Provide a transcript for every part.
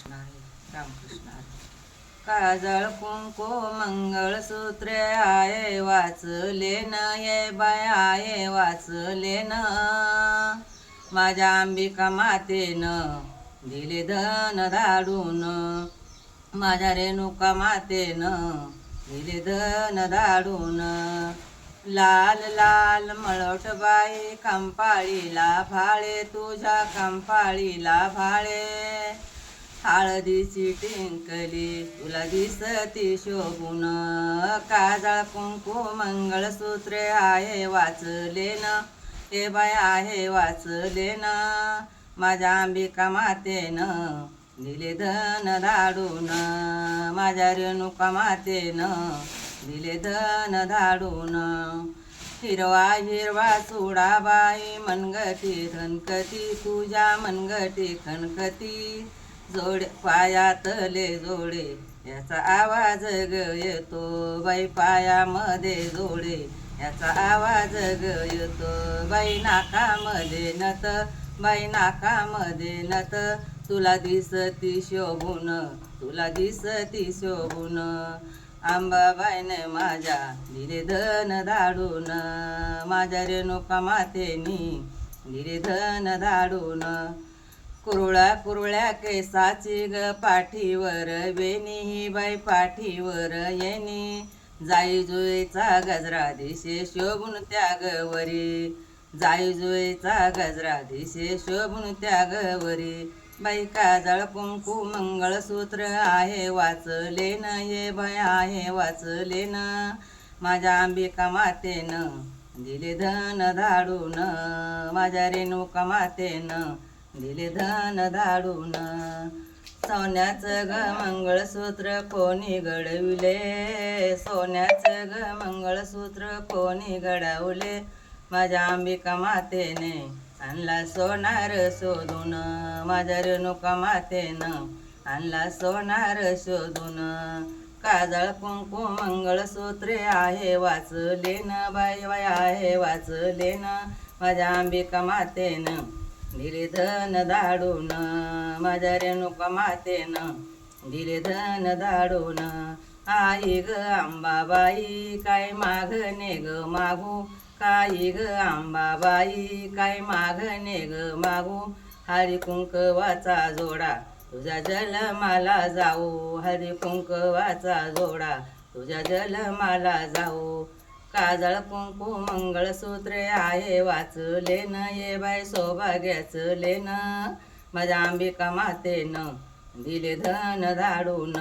कृष्ण हरे रामकृष्ण हरे. काजळ कुंकू मंगळसूत्र आहे वाचले न ये बाय आहे वाचले न. माझ्या अंबिका मातेनं दिले धन धाडून. माझ्या रेणुका मातेनं दिले धन धाडून. लाल लाल मळवट बाई कंपाळीला फाळे तुझ्या कंपाळीला फाळे हळदीची टिंकली तुला दिसती शोभून. काजळ कुंकू मंगळसूत्रे आहे वाचले ना हे बाय आहे वाचले ना माझ्या अंबिका मातेनं दिले धन धाडून. माझ्या रेणुका मातेनं दिले धन धाडून. हिरवा हिरवा चुडाबाई मनगटी धनकती तुझ्या मनगटी खनकती जोड पायातले जोडे याचा आवाज ग येतो. बाई पायामध्ये जोडे याचा आवाज ग येतो. बाई नाकामध्ये नत बाई नाकामध्ये नत. तुला दिसती शोभून तुला दिसती शोभून. आंबाबाईने माझ्या दिले धन धाडून माझ्या रेणुका मातेनी दिले धन धाडून. कुरुळा कुरुळ्या केसाची ग पाठीवर वेणी ही बाई पाठीवर येणी. जाई जुईचा गजरा दिशे शोभून त्यागवरी. जाई जुईचा गजरा दिशे शोभून त्यागवरी. बाई काजळ कुंकू मंगळसूत्र आहे वाचले न हे भय आहे वाचले न. माझ्या अंबिका मातेनं दिले धन धाडून माझ्या रेणुका मातेनं दिले धन धाडून. सोन्याचं ग मंगळसूत्र कोणी घडविले? सोन्याचं ग मंगळसूत्र कोणी घडवले? माझ्या अंबिका मातेने आणला सोनार शोधून. माझ्या रेणुका मातेनं आणला सोनार शोधून. काजळ कुंकू मंगळसूत्रे आहे वाचले न बाई बाई आहे वाचले न माझ्या अंबिका मातेनं दिले धन धाडून माझ्या रेणुका मातेनं दिले धन धाडून आई ग आंबाबाई काय मागणे ग मागू? काही ग आंबाबाई काय मागणे ग मागू? हरी कुंकवाचा जोडा तुझ्या जलमाला जाऊ. हरी कुंकवाचा जोडा तुझ्या जलमाला जाऊ. काजळ कुंकू मंगळसूत्रे आहे वाचले न ये बाय सौभाग्याचं लेन. माझ्या अंबिका मातेनं दिले धन धाडून.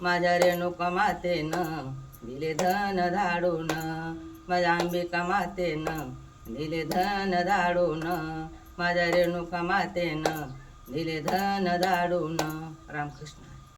माझ्या रेणुका मातेनं दिले धन धाडून. माझ्या अंबिका मातेनं दिले धन धाडून. माझ्या रेणुका मातेनं दिले धन धाडून. रामकृष्ण.